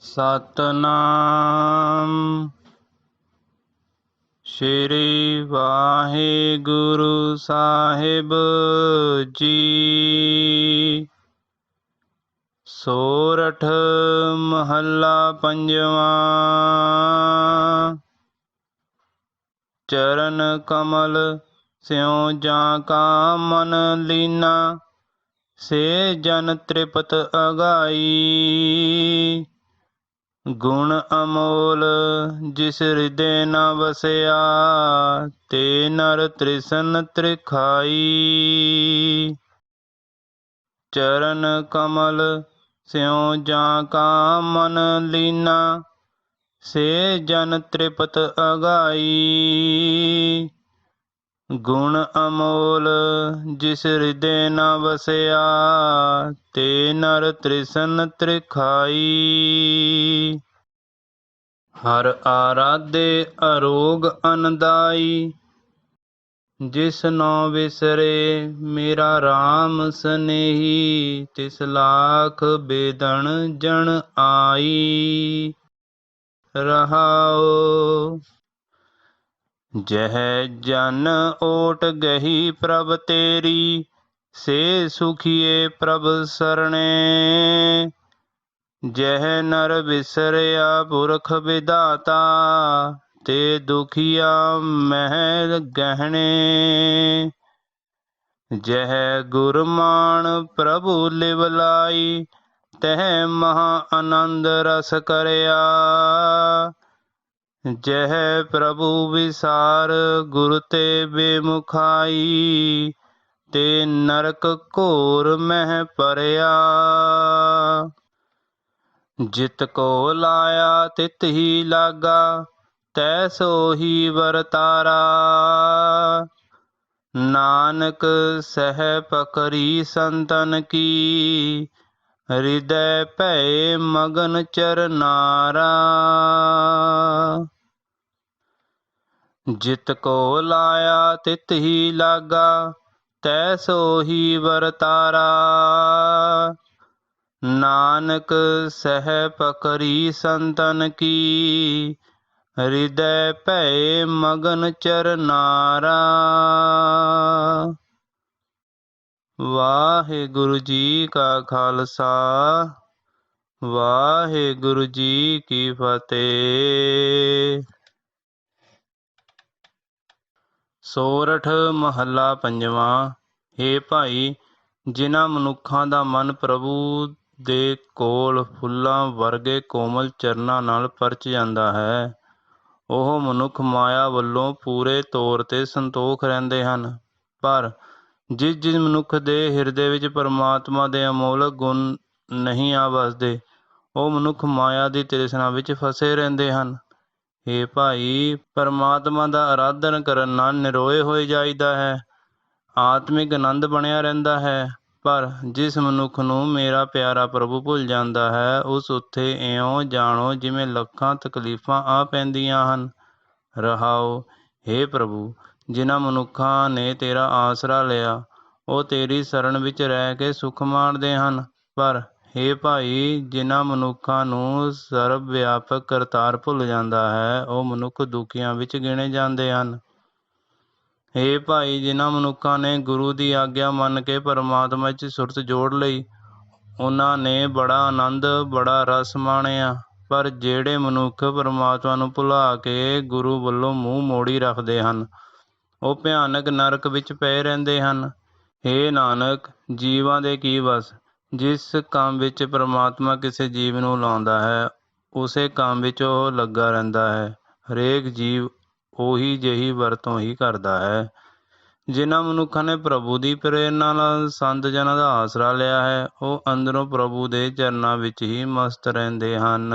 ਸਤਨਾਮ। ਸ਼੍ਰੀ ਵਾਹਿਗੁਰੂ ਸਾਹਿਬ ਜੀ। ਸੋਰਠ ਮਹੱਲਾ ਪੰਜਵਾਂ। ਚਰਨ ਕਮਲ ਸਿਉ ਜਾਂ ਕਾ ਮਨ ਲੀਨਾ, ਸੇ ਜਨ ਤ੍ਰਿਪਤ ਅਗਾਈ। ਗੁਣ ਅਮੋਲ, ਜਿਸ ਹਿਰਦੇ ਨ ਵਸਿਆ, ਤੇ ਨਰ ਤ੍ਰਿਸ਼ਨ ਤ੍ਰਿਖਾਈ। ਚਰਨ ਕਮਲ, ਸਿਉ ਜਾਂ ਕਾ ਮਨ ਲੀਨਾ, ਸੇ ਜਨ ਤ੍ਰਿਪਤ ਅਗਾਈ। ਗੁਣ ਅਮੋਲ, ਜਿਸ ਹਿਰਦੇ ਨ ਵਸਿਆ, ਤੇ ਨਰ ਤ੍ਰਿਸ਼ਨ ਤ੍ਰਿਖਾਈ। ਹਰ ਆਰਾਧੇ ਅਰੋਗ ਅਨਦਾਈ, ਜਿਸ ਨੋ ਵਿਸਰੇ ਮੇਰਾ RAM ਸਨੇਹੀ, ਤਿਸ ਲਾਖ ਬੇਦਣ ਜਣ ਆਈ। ਰਹਾਓ ਜਹ ਜਨ ਓਟ ਗਹੀ ਪ੍ਰਭ ਤੇਰੀ, ਸੇ ਸੁਖੀਏ ਪ੍ਰਭ ਸਰਣੇ। ਜਹ ਨਰ ਵਿਸਰਿਆ ਪੁਰਖ ਵਿਦਾਤਾ ਤੇ ਦੁਖੀਆ ਮਹਿਲ ਗਹਿਣੇ। ਜਹ ਗੁਰਮਾਨ ਪ੍ਰਭੂ ਲਿਵ ਲਾਈ ਤਹ ਮਹਾ ਆਨੰਦ ਰਸ ਕਰਿਆ। ਜਹ ਪ੍ਰਭੂ ਵਿਸਾਰ, ਗੁਰ ਤੇ ਬੇਮੁਖਾਈ, ਤੇ ਨਰਕ ਘੋਰ ਮਹਿ ਪਰਿਆ। ਜਿਤ ਕੋ ਲਾਇਆ, ਤਿਤ ਹੀ ਲਾਗਾ, ਤੈ ਸੋ ਹੀ ਵਰਤਾਰਾ। ਨਾਨਕ ਸਹਿ ਪਕਰੀ ਸੰਤਨ ਕੀ ਹਿਰਦੈ ਭੈ ਮਗਨ ਚਰਨਾਰਾ ਜਿਤ ਕੋ ਲਾਇਆ ਤਿਤ ਹੀ ਲਾਗਾ, ਤੈ ਸੋ ਹੀ ਵਰਤਾਰਾ। ਨਾਨਕ ਸਹਿ ਪਕਰੀ ਸੰਤਨ ਕੀ, ਹਿਰਦੈ ਭੈ ਮਗਨ ਚਰਨਾਰਾ ਵਾਹਿਗੁਰੂ ਜੀ ਕਾ ਖਾਲਸਾ, ਵਾਹਿਗੁਰੂ ਜੀ ਕੀ ਫਤਿਹ। ਸੋਰਠ ਮਹੱਲਾ ਪੰਜਵਾਂ, ਹੇ ਭਾਈ, ਜਿਨ੍ਹਾਂ ਮਨੁੱਖਾਂ ਦਾ ਮਨ ਪ੍ਰਭੂ ਦੇ ਕੋਲ ਫੁੱਲਾਂ ਵਰਗੇ ਕੋਮਲ ਚਰਨਾਂ ਨਾਲ ਪਰਚ ਜਾਂਦਾ ਹੈ, ਉਹ ਮਨੁੱਖ ਮਾਇਆ ਵੱਲੋਂ ਪੂਰੇ ਤੌਰ ਤੇ ਸੰਤੋਖ ਰਹਿੰਦੇ ਹਨ। ਪਰ ਜਿਸ ਜਿਸ ਮਨੁੱਖ ਦੇ ਹਿਰਦੇ ਵਿੱਚ ਪਰਮਾਤਮਾ ਦੇ ਅਮੋਲਕ ਗੁਣ ਨਹੀਂ ਆ ਵਸਦੇ, ਉਹ ਮਨੁੱਖ ਮਾਇਆ ਦੀ ਤ੍ਰਿਸ਼ਨਾ ਵਿੱਚ ਫਸੇ ਰਹਿੰਦੇ ਹਨ। ਏ ਭਾਈ, ਪਰਮਾਤਮਾ ਦਾ ਆਰਾਧਨ ਕਰਨ ਨਾਲ ਨਿਰੋਏ ਹੋਏ ਜਾਈਦਾ ਹੈ, ਆਤਮਿਕ ਆਨੰਦ ਬਣਿਆ ਰਹਿੰਦਾ ਹੈ, ਪਰ ਜਿਸ ਮਨੁੱਖ ਨੂੰ ਮੇਰਾ ਪਿਆਰਾ ਪ੍ਰਭੂ ਭੁੱਲ ਜਾਂਦਾ ਹੈ, ਉਸ ਉੱਥੇ ਇਉਂ ਜਾਣੋ ਜਿਵੇਂ ਲੱਖਾਂ ਤਕਲੀਫਾਂ ਆ ਪੈਂਦੀਆਂ ਹਨ। ਰਹਾਓ हे ਪ੍ਰਭੂ ਜਿਨ੍ਹਾਂ ਮਨੁੱਖਾਂ ਨੇ ਤੇਰਾ ਆਸਰਾ ਲਿਆ, ਉਹ ਤੇਰੀ ਸ਼ਰਨ ਵਿੱਚ ਰਹਿ ਕੇ ਸੁਖ ਮਾਣਦੇ ਹਨ। ਪਰ हे ਭਾਈ, ਜਿਨ੍ਹਾਂ ਮਨੁੱਖਾਂ ਨੂੰ ਸਰਬ ਵਿਆਪਕ ਕਰਤਾਰ ਭੁੱਲ ਜਾਂਦਾ ਹੈ, ਉਹ ਮਨੁੱਖ ਦੁਖੀਆਂ ਵਿੱਚ ਗਿਣੇ ਜਾਂਦੇ ਹਨ। हे ਭਾਈ, ਜਿਨ੍ਹਾਂ ਮਨੁੱਖਾਂ ਨੇ ਗੁਰੂ ਦੀ ਆਗਿਆ ਮੰਨ ਕੇ ਪਰਮਾਤਮਾ 'ਚ ਸੁਰਤ ਜੋੜ ਲਈ, ਉਹਨਾਂ ਨੇ ਬੜਾ ਆਨੰਦ, ਬੜਾ ਰਸ ਮਾਣਿਆ। ਪਰ ਜਿਹੜੇ ਮਨੁੱਖ ਪਰਮਾਤਮਾ ਨੂੰ ਭੁਲਾ ਕੇ ਗੁਰੂ ਵੱਲੋਂ ਮੂੰਹ ਮੋੜੀ ਰੱਖਦੇ ਹਨ ਉਹ ਭਿਆਨਕ ਨਰਕ ਵਿੱਚ ਪਏ ਰਹਿੰਦੇ ਹਨ। हे ਨਾਨਕ, ਜੀਵਾਂ ਦੇ ਕੀ ਵਸ? ਜਿਸ ਕੰਮ ਵਿੱਚ ਪਰਮਾਤਮਾ ਕਿਸੇ ਜੀਵ ਨੂੰ ਲਾਉਂਦਾ ਹੈ, ਉਸੇ ਕੰਮ ਵਿੱਚ ਉਹ ਲੱਗਾ ਰਹਿੰਦਾ ਹੈ। ਹਰੇਕ ਜੀਵ ਉਹੀ ਜਿਹੀ ਵਰਤੋਂ ਹੀ ਕਰਦਾ ਹੈ, ਜਿਨ੍ਹਾਂ ਮਨੁੱਖਾਂ ਨੇ ਪ੍ਰਭੂ ਦੀ ਪ੍ਰੇਰਣਾ ਨਾਲ ਸੰਤ ਜਨਾਂ ਦਾ ਆਸਰਾ ਲਿਆ ਹੈ। ਉਹ ਅੰਦਰੋਂ ਪ੍ਰਭੂ ਦੇ ਚਰਨਾਂ ਵਿੱਚ ਹੀ ਮਸਤ ਰਹਿੰਦੇ ਹਨ।